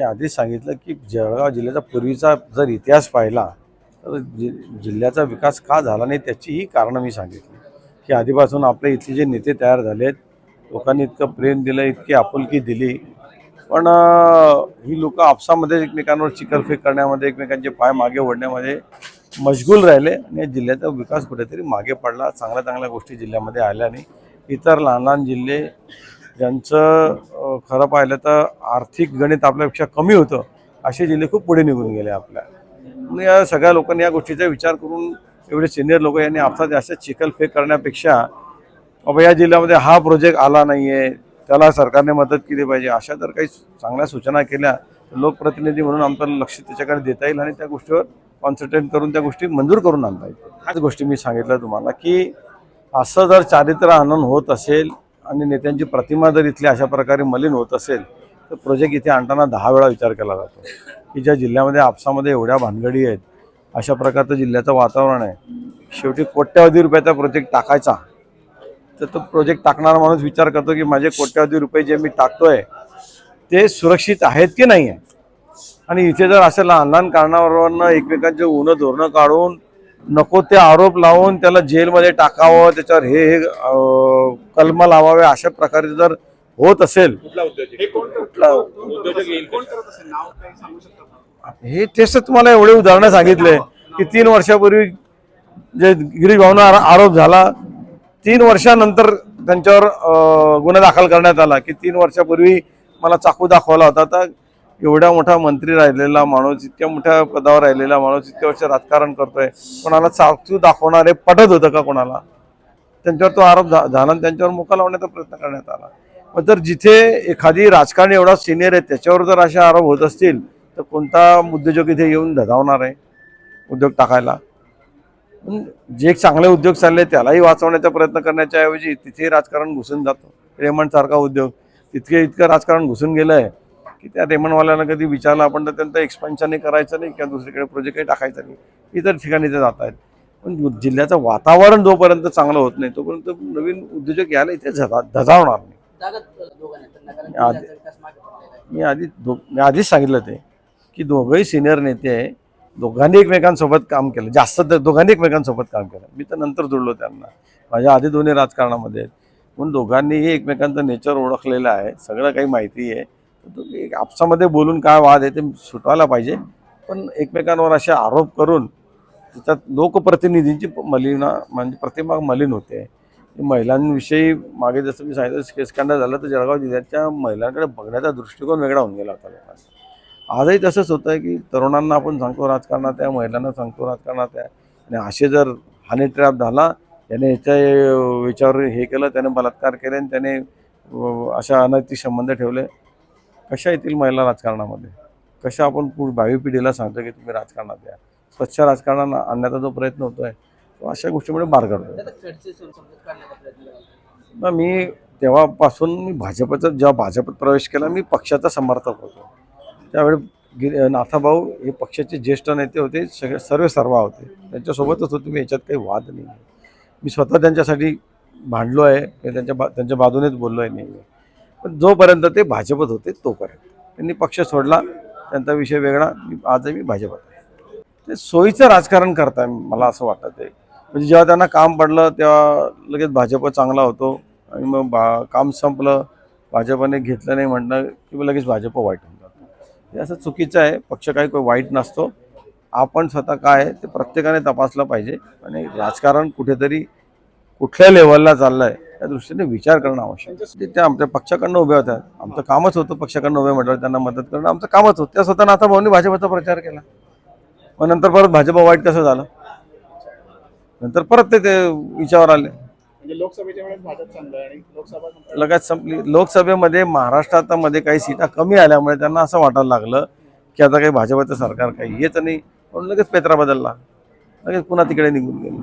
मी आधीच सांगितलं की जळगाव जिल्ह्याचा पूर्वीचा जर इतिहास पाहिला तर जि जिल्ह्याचा विकास का झाला नाही त्याचीही कारणं मी सांगितली. की आधीपासून आपल्या इथले जे नेते तयार झालेत लोकांनी इतकं प्रेम दिलं इतकी आपुलकी दिली. पण ही लोक आपसामध्ये एकमेकांवर चिकलफेक करण्यामध्ये एकमेकांचे पाय मागे ओढण्यामध्ये मशगूल राहिले आणि या जिल्ह्याचा विकास कुठेतरी मागे पडला. चांगल्या चांगल्या गोष्टी जिल्ह्यामध्ये आल्या नाही. इतर लहान लहान जिल्हे ज्यांचं खरं पाहिलं तर आर्थिक गणित आपल्यापेक्षा कमी होतं असे जिल्हे खूप पुढे निघून गेले आपल्या. म्हणून या सगळ्या लोकांनी या गोष्टीचा विचार करून एवढे सिनियर लोक यांनी आपला जास्त चिखलफेक करण्यापेक्षा बाबा या जिल्ह्यामध्ये हा प्रोजेक्ट आला नाही आहे त्याला सरकारने मदत केली पाहिजे अशा जर काही चांगल्या सूचना केल्या तर लोकप्रतिनिधी म्हणून आमचं लक्ष त्याच्याकडे देता येईल आणि त्या गोष्टीवर कॉन्सन्ट्रेट करून त्या गोष्टी मंजूर करून आणता येईल ह्याच गोष्टी मी सांगितलं तुम्हाला की असं जर चारित्र्य आनंद होत असेल आणि नेत्यांची प्रतिमा जर इथली अशा प्रकारे मलिन होत असेल तर प्रोजेक्ट इथे आणताना दहा वेळा विचार केला जातो. की ज्या जिल्ह्यामध्ये आपसामध्ये एवढ्या भानगडी आहेत अशा प्रकारचं जिल्ह्याचं वातावरण आहे. शेवटी कोट्यावधी रुपयाचा प्रोजेक्ट टाकायचा. तर तो प्रोजेक्ट टाकणारा माणूस विचार करतो की माझे कोट्यावधी रुपये जे मी टाकतोय ते सुरक्षित आहेत की नाही आहे आणि इथे जर असं लहान लहान कारणावरनं एकमेकांचे उनं धोरणं काढून नको ते आरोप लावून त्याला जेलमध्ये टाकावं त्याच्यावर हे हे कलम लावावे अशा प्रकारे जर होत असेल. हे तेच तुम्हाला एवढे उदाहरणं सांगितले की तीन वर्षापूर्वी जे गिरीश भावना आरोप झाला तीन वर्षानंतर त्यांच्यावर गुन्हा दाखल करण्यात आला की तीन वर्षापूर्वी मला चाकू दाखवला होता. तर एवढ्या मोठा मंत्री राहिलेला माणूस इतक्या मोठ्या पदावर राहिलेला माणूस इतक्या वर्ष राजकारण करतोय. कोणाला चाकू दाखवणारे पटत होतं का कोणाला? त्यांच्यावर तो आरोप झा- झाला आणि त्यांच्यावर मुका लावण्याचा प्रयत्न करण्यात आला. मग जर जिथे एखादी राजकारणी एवढा सिनियर आहे त्याच्यावर जर असे आरोप होत असतील तर कोणता उद्योजक इथे येऊन धजावणार आहे? उद्योग टाकायला. पण जे चांगले उद्योग चालले त्यालाही वाचवण्याचा प्रयत्न करण्याच्या ऐवजी तिथे राजकारण घुसून जातो. रेमंड सारखा उद्योग. तितके इतकं राजकारण घुसून गेलं आहे की त्या रेमंडवाल्याला कधी विचारलं आपण तर त्यांचं एक्सपेन्शनही करायचं नाही किंवा दुसरीकडे प्रोजेक्टही टाकायचं नाही. इतर ठिकाणी ते जात आहेत. पण जिल्ह्याचं वातावरण जोपर्यंत चांगलं होत नाही तोपर्यंत नवीन उद्योजक यायला इथे धजा धजावणार नाही. आधी-. मी आधी दो मी आधीच सांगितलं ते की दोघंही सिनियर नेते आहे. दोघांनी एकमेकांसोबत काम केलं. जास्त तर दोघांनी एकमेकांसोबत काम केलं. मी तर नंतर जुळलो त्यांना. माझ्या आधी दोन्ही राजकारणामध्ये आहेत. म्हणून दोघांनीही एकमेकांचं नेचर ओळखलेलं आहे. सगळं काही माहिती आहे. एक आपसामध्ये बोलून काय वाद आहे ते सुटवायला पाहिजे. पण एकमेकांवर असे आरोप करून त्याच्यात लोकप्रतिनिधींची मलिना म्हणजे प्रतिमा मलिन होते. महिलांविषयी मागे जसं मी सांगितलं स्केस्कँडल झालं तर जळगाव जिल्ह्याच्या महिलांकडे बघण्याचा दृष्टिकोन वेगळा होऊन गेला होता लोकांचा. आजही तसंच होतं की तरुणांना आपण सांगतो राजकारणात आहे महिलांना सांगतो राजकारणात आहे. आणि असे जर हानी ट्रॅप झाला त्याने याच्या याच्यावर हे केलं त्याने बलात्कार केले आणि त्याने अशा अनैतिक संबंध ठेवले. कशा येतील महिला राजकारणामध्ये? कशा आपण पुढ भावी पिढीला सांगतो की तुम्ही राजकारणात या? स्वच्छ राजकारणात आणण्याचा जो प्रयत्न होतो आहे तो अशा गोष्टीमुळे मार करतो मी तेव्हापासून मी भाजपचा जेव्हा भाजपत प्रवेश केला मी पक्षाचा समर्थक होतो. त्यावेळी गिर नाथाभाऊ हे पक्षाचे ज्येष्ठ नेते होते सगळे सर्व सर्वा होते. त्यांच्यासोबतच होते मी याच्यात काही वाद नाही मी स्वतः त्यांच्यासाठी भांडलो आहे त्यांच्या बा त्यांच्या बाजूनेच बोललो आहे नेहमी. पण जोपर्यंत ते भाजपत होते तोपर्यंत. त्यांनी पक्ष सोडला त्यांचा विषय वेगळा मी आजही मी भाजपत आहे. ते सोयीचं राजकारण करताय मला असं वाटतं ते. म्हणजे जेव्हा त्यांना काम पडलं तेव्हा लगेच भाजप चांगला होतो आणि मग बा काम संपलं भाजपने घेतलं नाही म्हणणं की मग लगेच भाजप वाईट होऊन जातो. हे असं चुकीचं आहे पक्ष काही काही वाईट नसतो. आपण स्वतः काय आहे ते प्रत्येकाने तपासलं पाहिजे आणि राजकारण कुठेतरी कुठल्या लेवलला चाललं आहे त्या दृष्टीने विचार करणं आवश्यक आहे. ते त्या आमच्या पक्षाकडनं उभे होत्या आमचं कामच होतं पक्षाकडनं उभे म्हटलं त्यांना मदत करणं. आमचं कामच होतं. त्या स्वतः नाथा भाऊनी भाजपचा प्रचार केला. मग नंतर परत भाजप वाईट कसं झालं? नंतर परत ते ते विचारावर आले. म्हणजे लोकसभेच्या वेळेस भाजप चांगलं आहे आणि लोकसभा लगेच संपली. लोकसभेमध्ये महाराष्ट्रामध्ये काही सीटा कमी आल्यामुळे त्यांना असं वाटायला लागलं की आता काही भाजपचं सरकार काही येत नाही. म्हणून लगेच पेत्रा बदलला. लगेच पुन्हा तिकडे निघून गेले.